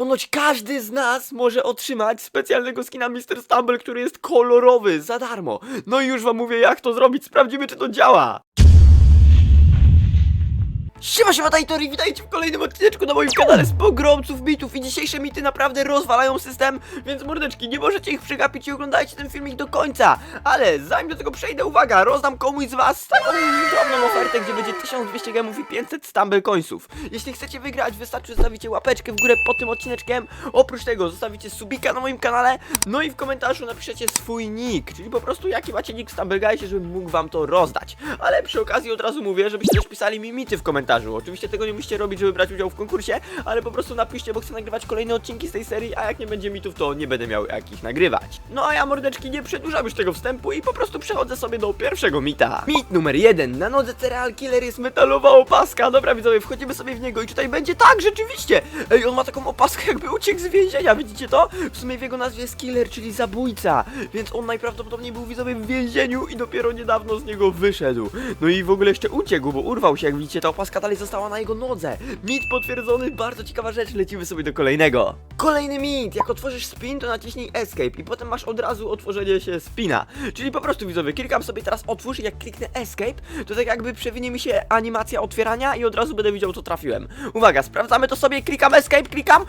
Ponoć każdy z nas może otrzymać specjalnego skina Mr. Stumble, który jest kolorowy, za darmo. No i już wam mówię jak to zrobić, sprawdzimy czy to działa. Siema, siema, Tajtor i witajcie w kolejnym odcineczku na moim kanale z pogromców mitów i dzisiejsze mity naprawdę rozwalają system, więc mordeczki, nie możecie ich przegapić i oglądajcie ten filmik do końca. Ale zanim do tego przejdę, uwaga, rozdam komuś z was taką drobną ofertę, gdzie będzie 1200 gemów i 500 stumble coinsów. Jeśli chcecie wygrać, wystarczy zostawicie łapeczkę w górę pod tym odcineczkiem. Oprócz tego zostawicie subika na moim kanale, no i w komentarzu napiszecie swój nick, czyli po prostu jaki macie nick w Stumbleguysie, żebym mógł wam to rozdać. Ale przy okazji od razu mówię, żebyście też pisali mi mity w komentarzu. Oczywiście tego nie musicie robić, żeby brać udział w konkursie, ale po prostu napiszcie, bo chcę nagrywać kolejne odcinki z tej serii, a jak nie będzie mitów, to nie będę miał jak ich nagrywać. No a ja mordeczki nie przedłużam już tego wstępu i po prostu przechodzę sobie do pierwszego mita. Mit numer jeden. Na nodze Cereal Killer jest metalowa opaska. Dobra widzowie, wchodzimy sobie w niego i tutaj będzie tak, rzeczywiście. Ej, on ma taką opaskę jakby uciekł z więzienia, widzicie to? W sumie w jego nazwie jest Killer, czyli zabójca, więc on najprawdopodobniej był widzowie w więzieniu i dopiero niedawno z niego wyszedł. No i w ogóle jeszcze uciekł, bo urwał się, jak widzicie, ta opaska dalej została na jego nodze. Mit potwierdzony, bardzo ciekawa rzecz, lecimy sobie do kolejnego. Kolejny mit, jak otworzysz spin, to naciśnij escape i potem masz od razu otworzenie się spina. Czyli po prostu widzowie, klikam sobie teraz otwórz i jak kliknę escape, to tak jakby przewinie mi się animacja otwierania i od razu będę widział co trafiłem. Uwaga, sprawdzamy to sobie, klikam escape, klikam.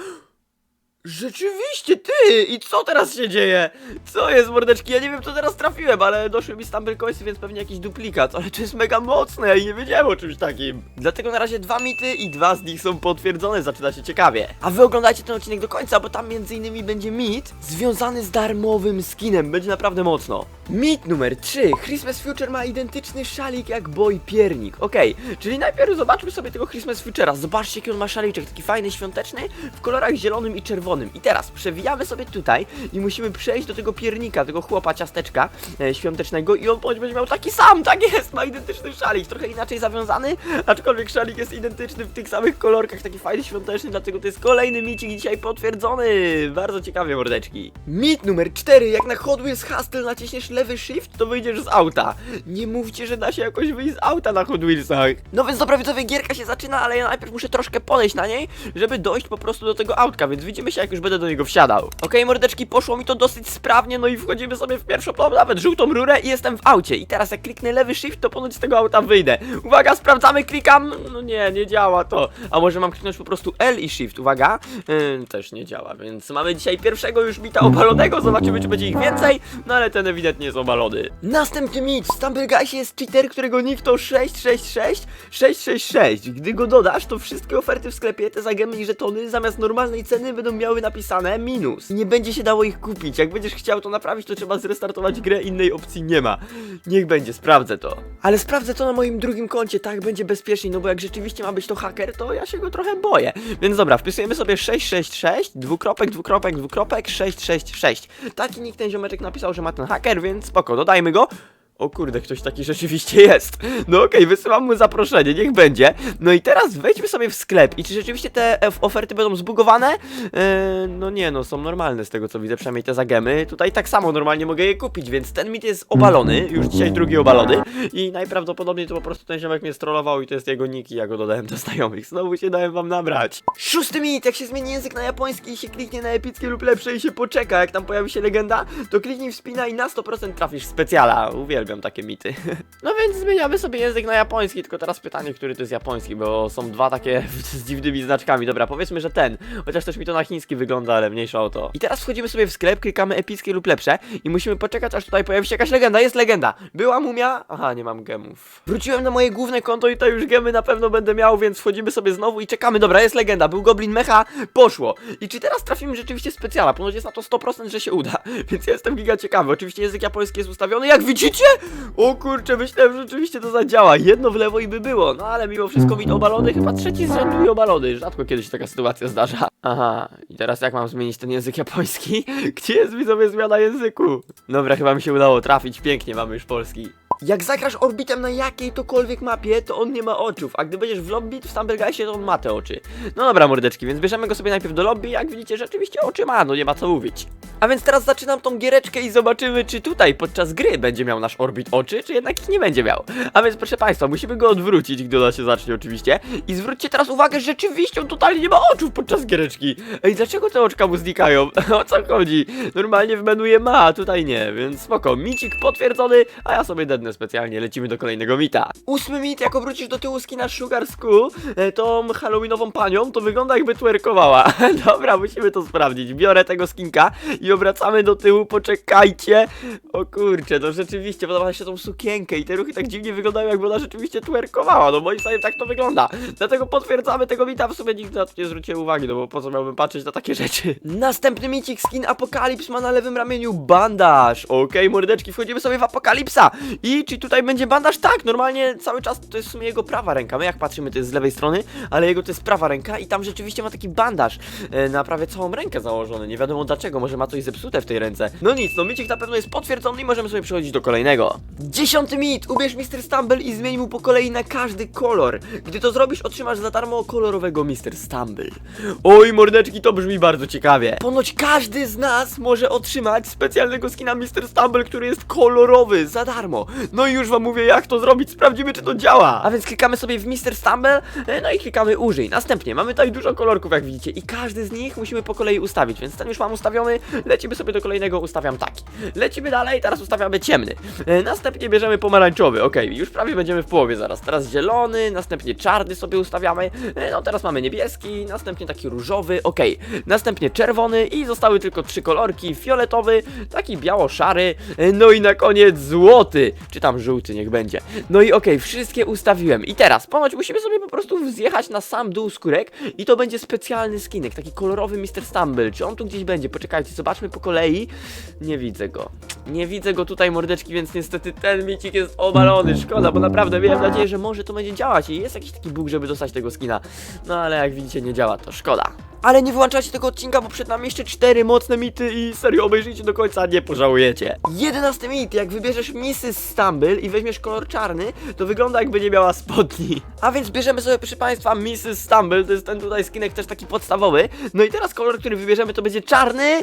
Rzeczywiście ty! I co teraz się dzieje? Co jest mordeczki? Ja nie wiem co teraz trafiłem, ale doszły mi stumble coinsy, więc pewnie jakiś duplikat, ale to jest mega mocne, ja nie wiedziałem o czymś takim. Dlatego na razie dwa mity i dwa z nich są potwierdzone, zaczyna się ciekawie. A wy oglądajcie ten odcinek do końca, bo tam między innymi będzie mit związany z darmowym skinem, będzie naprawdę mocno. Mit numer 3. Christmas Future ma identyczny szalik jak Boy Piernik. Okej, czyli najpierw zobaczmy sobie tego Christmas Future'a. Zobaczcie jaki on ma szaliczek, taki fajny, świąteczny, w kolorach zielonym i czerwonym. I teraz przewijamy sobie tutaj i musimy przejść do tego piernika, tego chłopa ciasteczka e, świątecznego i on będzie miał taki sam, tak jest, ma identyczny szalik, trochę inaczej zawiązany, aczkolwiek szalik jest identyczny w tych samych kolorkach, taki fajny, świąteczny, dlatego to jest kolejny micik dzisiaj potwierdzony. Bardzo ciekawie, mordeczki. Mit numer 4. Jak na Hot Wheels Hustle naciśniesz lewy shift, to wyjdziesz z auta. Nie mówcie, że da się jakoś wyjść z auta na Hot Wheelsach. No więc dobra, widzowie, gierka się zaczyna, ale ja najpierw muszę troszkę podejść na niej, żeby dojść po prostu do tego autka, więc widzimy się, jak już będę do niego wsiadał. Okej, mordeczki, poszło mi to dosyć sprawnie, no i wchodzimy sobie w pierwszą, no, nawet żółtą rurę i jestem w aucie. I teraz jak kliknę lewy shift, to ponoć z tego auta wyjdę. Uwaga, sprawdzamy, klikam. No nie, nie działa to. A może mam kliknąć po prostu L i shift, uwaga. Yy, też nie działa, więc mamy dzisiaj pierwszego już mita obalonego, zobaczymy, czy będzie ich więcej. No ale ten ewidentnie jest obalony. Następny mit. W Stumbleguysie jest cheater, którego nick to 666 666. Gdy go dodasz, to wszystkie oferty w sklepie, te zagemy i żetony zamiast normalnej ceny będą miały napisane minus. Nie będzie się dało ich kupić. Jak będziesz chciał to naprawić, to trzeba zrestartować grę, innej opcji nie ma. Niech będzie, sprawdzę to. Ale sprawdzę to na moim drugim koncie, tak będzie bezpieczniej, no bo jak rzeczywiście ma być to haker, to ja się go trochę boję. Więc dobra, wpisujemy sobie 666, dwukropek, dwukropek, dwukropek, 666. Taki nick ten ziomeczek napisał, że ma ten haker, więc spoko, dodajmy go. O kurde, ktoś taki rzeczywiście jest. No okej, wysyłam mu zaproszenie, niech będzie. No i teraz wejdźmy sobie w sklep. I czy rzeczywiście te oferty będą zbugowane? Eee, no nie, no są normalne z tego co widzę, przynajmniej te zagemy. Tutaj tak samo normalnie mogę je kupić, więc ten mit jest obalony. Już dzisiaj drugi obalony. I najprawdopodobniej to po prostu ten ziomek mnie strollował i to jest jego nick i ja go dodałem do znajomych. Znowu się dałem wam nabrać. Szósty mit, jak się zmieni język na japoński i się kliknie na epickie lub lepsze i się poczeka, jak tam pojawi się legenda, to kliknij wspina i na 100% trafisz w specjala. Uwielbiam takie mity. No więc zmieniamy sobie język na japoński, tylko teraz pytanie, który to jest japoński, bo są dwa takie z dziwnymi znaczkami. Dobra, powiedzmy, że ten, chociaż też mi to na chiński wygląda, ale mniejsza o to. I teraz wchodzimy sobie w sklep, klikamy epickie lub lepsze i musimy poczekać, aż tutaj pojawi się jakaś legenda. Jest legenda. Była mumia? Aha, nie mam gemów. Wróciłem na moje główne konto i to już gemy na pewno będę miał, więc wchodzimy sobie znowu i czekamy. Dobra, jest legenda. Był goblin mecha, poszło. I czy teraz trafimy rzeczywiście specjala? Ponoć jest na to 100%, że się uda, więc ja jestem giga ciekawy. Oczywiście język japoński jest ustawiony, jak widzicie? O kurczę, myślałem, że rzeczywiście to zadziała. Jedno w lewo i by było. No ale mimo wszystko mit obalony, chyba trzeci z rzędu i obalony. Rzadko kiedyś taka sytuacja zdarza. Aha, i teraz jak mam zmienić ten język japoński? Gdzie jest widzowie zmiana języku? Dobra, chyba mi się udało trafić. Pięknie, mamy już polski. Jak zagrasz orbitem na jakiejkolwiek mapie, to on nie ma oczów, a gdy będziesz w lobby w Stumbleguysie, to on ma te oczy. No dobra, mordeczki, więc bierzemy go sobie najpierw do lobby, jak widzicie, rzeczywiście oczy ma, no nie ma co mówić. A więc teraz zaczynam tą giereczkę i zobaczymy, czy tutaj podczas gry będzie miał nasz orbit oczy, czy jednak ich nie będzie miał. A więc proszę Państwa, musimy go odwrócić, gdy ona się zacznie oczywiście. I zwróćcie teraz uwagę, że rzeczywiście on totalnie nie ma oczu podczas giereczki. Ej, dlaczego te oczka mu znikają? o co chodzi? Normalnie w menu je ma, a tutaj nie, więc spoko. Micik potwierdzony, a ja sobie dednę specjalnie, lecimy do kolejnego mita. Ósmy mit, jak obrócisz do tyłu skina Sugar Skull, e, tą halloweenową panią, to wygląda jakby twerkowała. Dobra, musimy to sprawdzić. Biorę tego skinka i obracamy do tyłu, poczekajcie. O kurczę, no rzeczywiście, podoba się tą sukienkę i te ruchy tak dziwnie wyglądają, jakby ona rzeczywiście twerkowała, no moim zdaniem tak to wygląda. Dlatego potwierdzamy tego mita, w sumie nikt na to nie zwrócił uwagi, no bo po co miałbym patrzeć na takie rzeczy. Następny micik, skin Apokalips ma na lewym ramieniu bandaż. Okej, mordeczki, wchodzimy sobie w Apokalipsa. I czy tutaj będzie bandaż? Tak, normalnie cały czas to jest w sumie jego prawa ręka. My jak patrzymy, to jest z lewej strony, ale jego to jest prawa ręka i tam rzeczywiście ma taki bandaż e, na prawie całą rękę założony. Nie wiadomo dlaczego, może ma coś zepsute w tej ręce. No nic, no micik na pewno jest potwierdzony i możemy sobie przechodzić do kolejnego. Dziesiąty mit! Ubierz Mr. Stumble i zmień mu po kolei na każdy kolor. Gdy to zrobisz, otrzymasz za darmo kolorowego Mr. Stumble. Oj, mordeczki, to brzmi bardzo ciekawie. Ponoć każdy z nas może otrzymać specjalnego skina Mr. Stumble, który jest kolorowy, za darmo. No i już wam mówię, jak to zrobić, sprawdzimy, czy to działa. A więc klikamy sobie w Mr. Stumble, e, no i klikamy użyj. Następnie mamy tutaj dużo kolorków, jak widzicie, i każdy z nich musimy po kolei ustawić, więc ten już mam ustawiony, lecimy sobie do kolejnego, ustawiam taki. Lecimy dalej, teraz ustawiamy ciemny. E, Następnie bierzemy pomarańczowy, okej, już prawie będziemy w połowie zaraz. Teraz zielony, następnie czarny sobie ustawiamy, e, no teraz mamy niebieski, następnie taki różowy, okej, następnie czerwony i zostały tylko trzy kolorki, fioletowy, taki biało-szary, no i na koniec złoty, czy tam żółty, niech będzie. No i okej, wszystkie ustawiłem i teraz ponoć musimy sobie po prostu zjechać na sam dół skórek i to będzie specjalny skinek, taki kolorowy Mr. Stumble, czy on tu gdzieś będzie, poczekajcie, zobaczmy po kolei, nie widzę go. Nie widzę go tutaj mordeczki, więc niestety ten micik jest obalony. Szkoda, bo naprawdę miałem nadzieję, że może to będzie działać i jest jakiś taki bóg, żeby dostać tego skina. No ale jak widzicie nie działa, to szkoda. Ale nie wyłączajcie tego odcinka, bo przed nami jeszcze cztery mocne mity i serio obejrzyjcie do końca, nie pożałujecie. Jedenasty mit, jak wybierzesz Mrs. Stumble i weźmiesz kolor czarny, to wygląda jakby nie miała spodni. A więc bierzemy sobie, proszę Państwa, Mrs. Stumble, to jest ten tutaj skinek też taki podstawowy. No i teraz kolor, który wybierzemy to będzie czarny.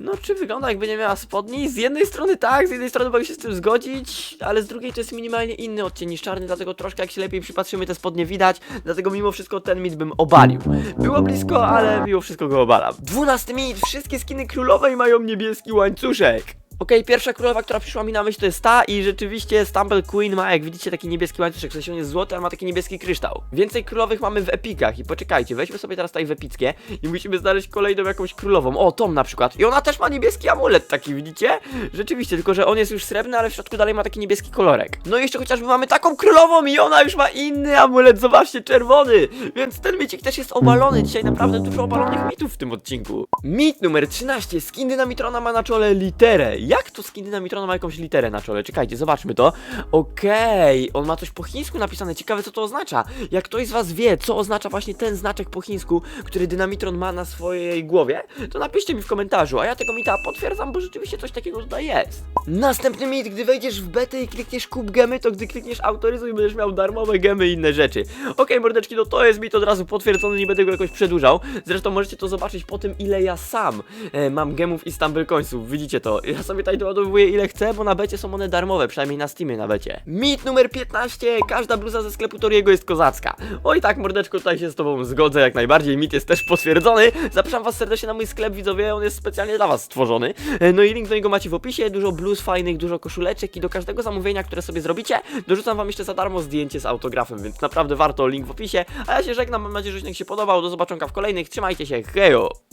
No, czy wygląda jakby nie miała spodni? Z jednej strony tak, z jednej strony mogę się z tym zgodzić, ale z drugiej to jest minimalnie inny odcień niż czarny, dlatego troszkę jak się lepiej przypatrzymy te spodnie widać, dlatego mimo wszystko ten mit bym obalił. Było blisko, ale mimo wszystko go obalam. Dwunasty mit, wszystkie skiny królowej mają niebieski łańcuszek. Okej, pierwsza królowa, która przyszła mi na myśl to jest ta i rzeczywiście Stumble Queen ma, jak widzicie, taki niebieski łańcuszek, w sensie on jest złoty, ale ma taki niebieski kryształ. Więcej królowych mamy w epikach i poczekajcie, weźmy sobie teraz tutaj w epickie i musimy znaleźć kolejną jakąś królową. O, Tom na przykład. I ona też ma niebieski amulet taki, widzicie? Rzeczywiście, tylko że on jest już srebrny, ale w środku dalej ma taki niebieski kolorek. No i jeszcze chociażby mamy taką królową i ona już ma inny amulet, zobaczcie, czerwony. Więc ten micik też jest obalony. Dzisiaj naprawdę dużo obalonych mitów w tym odcinku. Mit numer 13. Skin Dynamitrona ma na czole literę. Jak to skin Dynamitrona ma jakąś literę na czole? Czekajcie, zobaczmy to. Okej, on ma coś po chińsku napisane. Ciekawe, co to oznacza. Jak ktoś z was wie, co oznacza właśnie ten znaczek po chińsku, który Dynamitron ma na swojej głowie, to napiszcie mi w komentarzu, a ja tego mita potwierdzam, bo rzeczywiście coś takiego tutaj jest. Następny mit, gdy wejdziesz w betę i klikniesz kup gemy, to gdy klikniesz autoryzuj, będziesz miał darmowe gemy i inne rzeczy. Okej, mordeczki, no to jest mit od razu potwierdzony, nie będę go jakoś przedłużał. Zresztą możecie to zobaczyć po tym, ile ja sam e, mam gemów i stumble coinsów. Widzicie to? Ja sobie tutaj doładowuję ile chcę, bo na becie są one darmowe, przynajmniej na Steamie na becie. Mit numer 15. Każda bluza ze sklepu Toriego jest kozacka. Oj tak, mordeczko, tutaj się z tobą zgodzę jak najbardziej. Mit jest też potwierdzony. Zapraszam was serdecznie na mój sklep, widzowie, on jest specjalnie dla was stworzony. E, No i link do niego macie w opisie. Dużo bluz fajnych, dużo koszuleczek i do każdego zamówienia, które sobie zrobicie, dorzucam wam jeszcze za darmo zdjęcie z autografem, więc naprawdę warto, link w opisie. A ja się żegnam, mam nadzieję, że się podobał. Do zobaczonka w kolejnych. Trzymajcie się, hejo!